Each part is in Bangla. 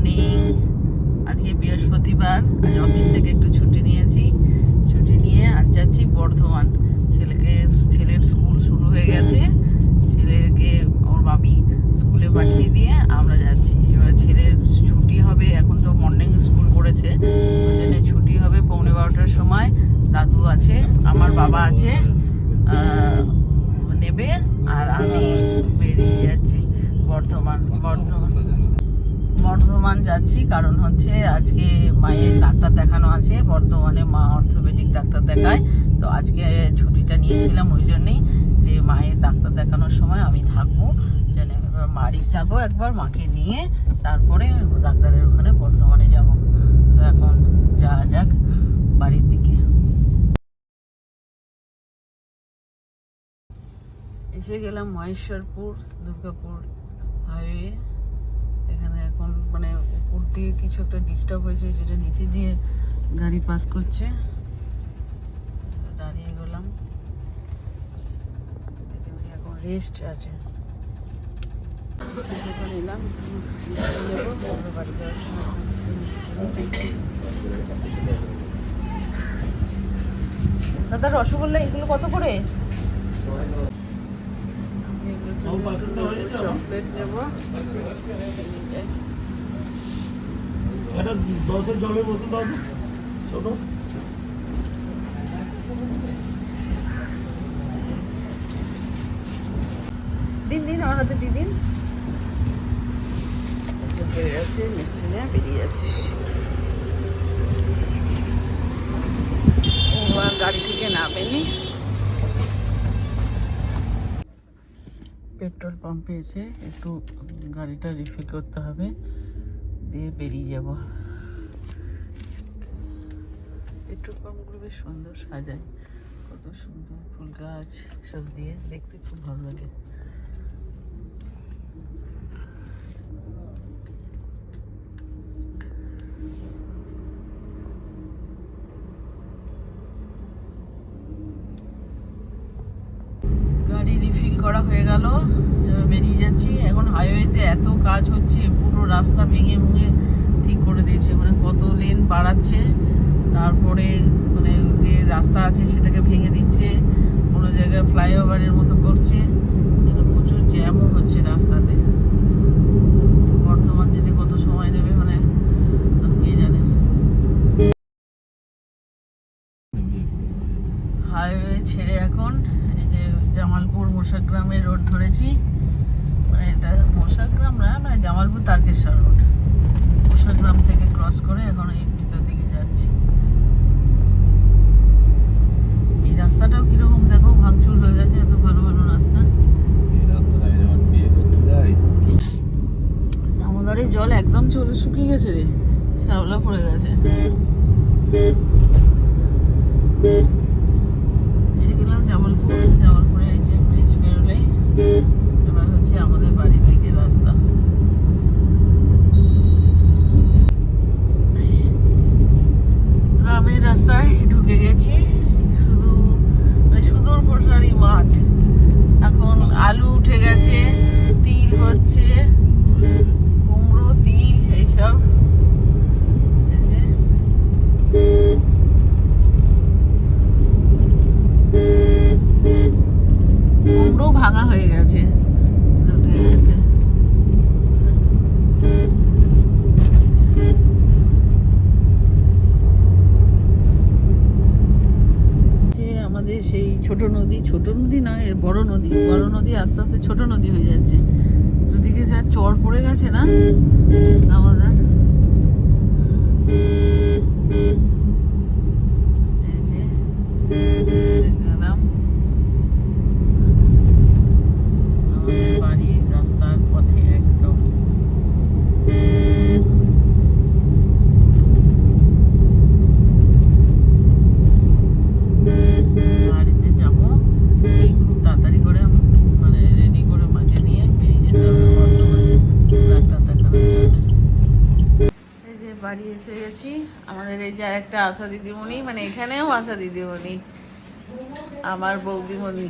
মর্নিং আজকে বৃহস্পতিবার, আজ অফিস থেকে একটু ছুটি নিয়েছি। ছুটি নিয়ে আজ যাচ্ছি বর্ধমান। ছেলেকে ছেলের স্কুল শুরু হয়ে গেছে। ছেলেকে ওর বাবি স্কুলে পাঠিয়ে দিয়ে আমরা যাচ্ছি। এবার ছেলের ছুটি হবে, এখন তো মর্নিং স্কুল করেছে। ওই জন্য ছুটি হবে পৌনে বারোটার সময়। দাদু আছে, আমার বাবা আছে নেবে, আর আমি বেরিয়ে যাচ্ছি বর্ধমান। বর্ধমান। বর্ধমান যাচ্ছি, কারণ হচ্ছে আজকে মায়ের ডাক্তার দেখানো আছে, বর্ধমানে মা অর্থোপেডিক ডাক্তার দেখায়। তো আজকে ছুটিটা নিয়েছিলাম ওই জন্যই যে মায়ের ডাক্তার দেখানোর সময় আমি থাকব জন্য এবার বাড়ি যাব একবার মাকে নিয়ে, তারপরে ডাক্তারের ওখানে বর্ধমানে যাব। তো এখন যাওয়া যাক বাড়ির দিকে। এসে গেলাম মহেশ্বরপুর, দুর্গাপুর হাইওয়ে। এখানে এখন মানে উপর দিয়ে কিছু একটা ডিস্টার্ব হয়েছে, যেটা নিচে দিয়ে গাড়ি পাস করছে। দাঁড়িয়ে গেলাম। এখন রেস্ট আছে। এলাম। দাদা রসগোল্লা এগুলো কত করে? চকলেট নেব একটা দশের জলের বোতল দাও তো, ছোট। দিন দিন আমার হাতে দিদিন বেড়ে গেছে মিষ্টি নিয়ে বেরিয়ে যাচ্ছে। ও গাড়ি থেকে না নামেনি। পেট্রোল পাম্পে এসে একটু গাড়িটা রিফিল করতে হবে, দিয়ে বেরিয়ে যাব। পেট্রোল পাম্পগুলো বেশ সুন্দর সাজায়, কত সুন্দর ফুল গাছ সব দিয়ে, দেখতে খুব ভালো লাগে গাড়ি রিফিল করা হয়ে গেল বেরিয়ে যাচ্ছি। এখন হাইওয়েতে এত কাজ হচ্ছে, পুরো রাস্তা ভেঙে ভেঙে ঠিক করে দিয়েছে। মানে কত লেন বাড়াচ্ছে, তারপরে মানে যে রাস্তা আছে সেটাকে ভেঙে দিচ্ছে, কোনো জায়গায় ফ্লাইওভারের মতো করছে। প্রচুর জ্যামও হচ্ছে রাস্তাতে। বর্তমান যদি কত সময় নেবে মানে কে জানে। হাইওয়ে ছেড়ে এখন যে জামালপুর মোশাগ্রামের রোড ধরেছি। মানে এটা মোশাগ্রাম না মানে জামালপুর তারকেশ্বর রোড। মোশাগ্রাম থেকে ক্রস করে এখন এই ভিতর দিকে যাচ্ছি। এই রাস্তাটাও কীরকম? দেখো ভাঙচুর হয়ে গেছে এত ভালো ভালো রাস্তা। দামোদরের জল একদম চলে শুকিয়ে গেছে রে। শ্যাওলা পড়ে গেছে এসে গেলাম জামালপুর জামালপুরে এই যে ব্রিজ বেরোলেই এবার হচ্ছে আমাদের বাড়ির দিকে রাস্তা গ্রামের রাস্তায় ঢুকে গেছি শুধু মানে সুদূর প্রসারী মাঠ এখন আলু উঠে গেছে তিল হচ্ছে কুমড়ো তিল এইসব এই যে কুমড়ো ভাঙা হয়ে গেছে। উঠে গেছে। যে আমাদের সেই ছোট নদী ছোট নদী নয় এর বড় নদী। বড় নদী আস্তে আস্তে ছোট নদী হয়ে যাচ্ছে। দুদিকে স্যার চর পড়ে গেছে না? আমাদের এই যে এসে গেলাম আমাদের বাড়ির রাস্তার পথে একদম বাড়িতে যাব এই খুব তাড়াতাড়ি করে মানে রেডি করে মাকে নিয়ে বেরিয়ে যেতে হবে বর্তমানে ডাক্তার দেখানোর জন্য এই যে বাড়ি এসে গেছি। আমাদের এই যে আরেকটা আশা দিদিমণি মানে এখানেও আশা দিদিমণি। আমার বৌদিমণি।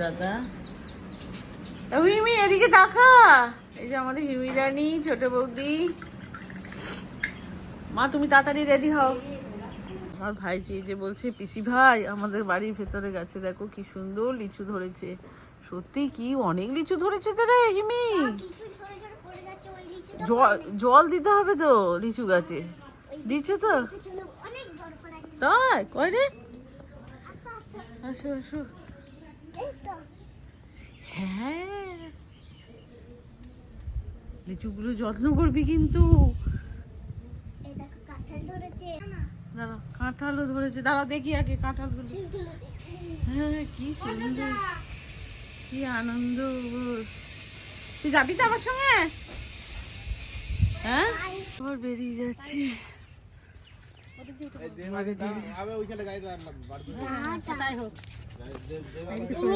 দাদা। মিমি এদিকে তাকা এই যে আমাদের হিমি হিমিরানি ছোট বৌদি। মা, তুমি তাড়াতাড়ি রেডি হও। আমার ভাইজি এই যে বলছে, পিসি ভাই, আমাদের বাড়ির ভেতরে গাছে। দেখো কি সুন্দর লিচু ধরেছে। সত্যি কি, অনেক লিচু ধরেছে তো রে হিমি। জল জল দিতে হবে তো লিচু গাছে। দিচ্ছ তো? তাই? কয় রে? আসো আসো। হ্যাঁ। লিচুগুলো যত্ন করবি কিন্তু। দাঁড়া, কাঁঠালও ধরেছে। দাঁড়া, দেখি আগে কাঁঠালগুলো হ্যাঁ কি সুন্দর। কি আনন্দ। তুই যাবি তো আমার সঙ্গে? হ্যাঁ? আবার বেরিয়ে যাচ্ছি।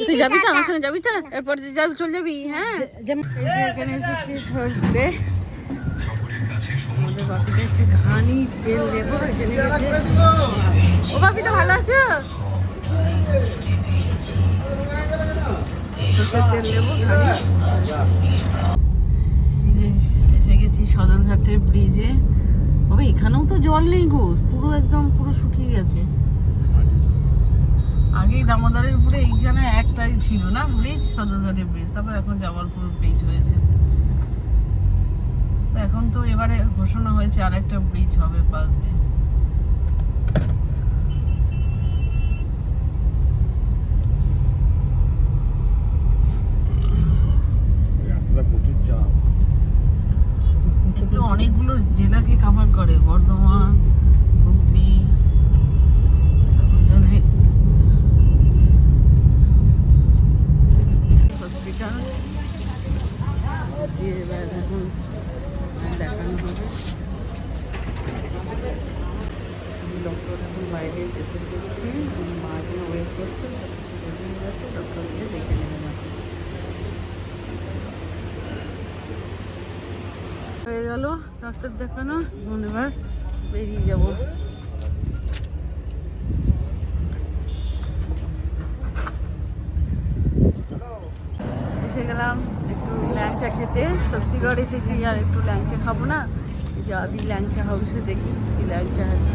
তুই যাবি তো? আমার সঙ্গে যাবি তো? এরপর যাবি চলে যাবি হ্যাঁ? এখানে এসেছি ঘুরতে আমাদের বাপিটা একটু ঘানি তেল নেব এই ও বাপি তো ভালো আছো? তেল ঘানি। সদরঘাটে ব্রিজে তবে এখানেও তো জল নেই গো। পুরো একদম পুরো শুকিয়ে গেছে। আগেই দামোদরের উপরে এইখানে একটাই ছিল না ব্রিজ সদরঘাটের ব্রিজ তারপর এখন জামালপুর ব্রিজ হয়েছে। এখন তো এবারে ঘোষণা হয়েছে আরেকটা ব্রিজ হবে পাঁচ দিন রাস্তাটা প্রচুর চাপ এগুলো অনেকগুলো জেলাকে কভার করে, বর্ধমান, হুগলি হসপিটাল দিয়ে দেখানো হবে। ডক্টর এখন বাইরে এসে করছে মা ওয়েট করছে সব কিছু ডক্টর গিয়ে দেখে নেবেন এখন হয়ে গেল। ডাক্তার দেখানো। এখন এবার বেরিয়ে যাব। এসে গেলাম একটু ল্যাংচা খেতে। সত্যিগড় এসেছি আর একটু ল্যাংচা খাব না। যে আদি ল্যাংচা হাউসে দেখি কি ল্যাংচা আছে।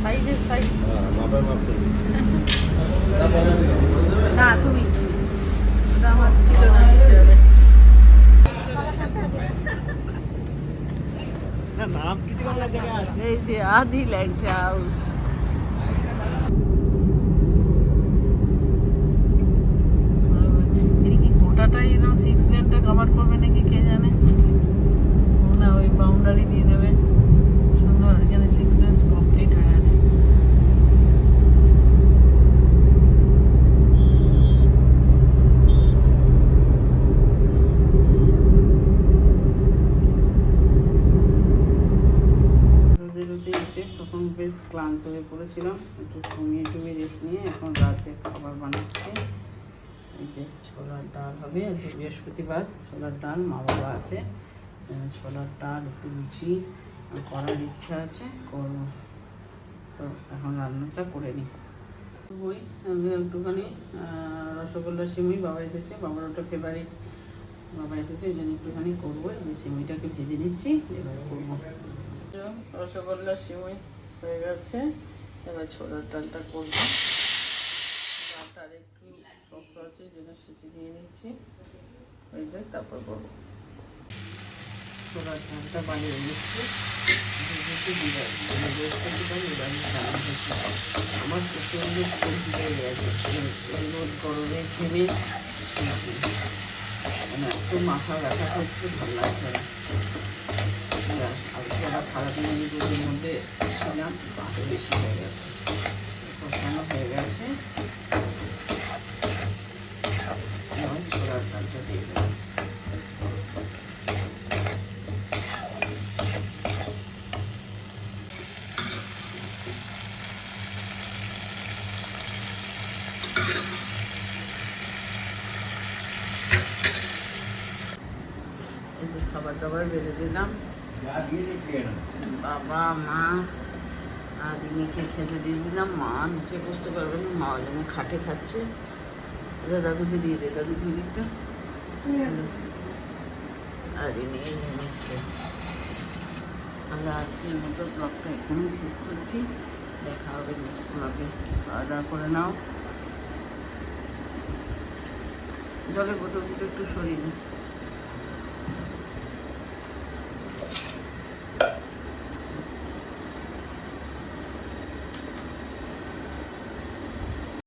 সাইজের সাইজ না তুমি তুমি। ওটা আমার ছিল না হিসেবে না নাম কিছু ভালো জায়গা আছে এই যে আদি ল্যাংচা হাউস এর কি গোটাটাই এরকম সিক্স লেনটা কভার করবে নাকি কে জানে না ওই বাউন্ডারি দিয়ে দেবে সুন্দর এখানে সিক্স লেন্স কমপ্লিট হয়ে গেছে রোদে রোদে এসে তখন বেশ ক্লান্ত হয়ে পড়েছিলাম, একটু ঘুমিয়ে টুমিয়ে রেস্ট নিয়ে এখন রাতে খাবার বানাচ্ছি। এই যে ছোলার ডাল হবে আজকে বৃহস্পতিবার, ছোলার ডাল, মা বাবা আছে। ছোলার ডাল, একটু লুচি করার ইচ্ছা আছে, করব। তো এখন রান্নাটা করে নিই। আমাদের একটুখানি রসগোল্লা সিমুই বাবা এসেছে, বাবার ওটা ফেভারিট বাবা এসেছে ওই জন্য একটুখানি করব সিমুইটাকে ভেজে নিচ্ছি, এবারে করব। রসগোল্লা সিমুই হয়ে গেছে। এবার ছোলার ডালটা করব। ডালটা আর একটু আছে যেটা সেটি দিয়ে নিচ্ছি। হয়ে যাক তারপর করব। ছোলার ধানটা বানিয়ে নিচ্ছি। মানে আমার প্রচণ্ড রোদ গরমে মানে এত মাথা ব্যথা করছে, ভালো না। সারাদিন মধ্যে বেশি হয়ে গেছে কষানো হয়ে খাবার দাবার বেড়ে দিলাম। বাবা মা। আর রিমিকে খেতে দিয়ে দিলাম। মা নিচে বসতে পারবে না, মা যেন খাটে খাচ্ছে। এটা দাদুকে দিয়ে দে দাদুকে দিকটা। আর রিমিকে আমরা আজকের মতো ব্লগটা এখানেই শেষ করছি। দেখা হবে নেক্সট ব্লগে খাওয়া দাওয়া করে নাও। জলের বোতলগুলো একটু সরিয়ে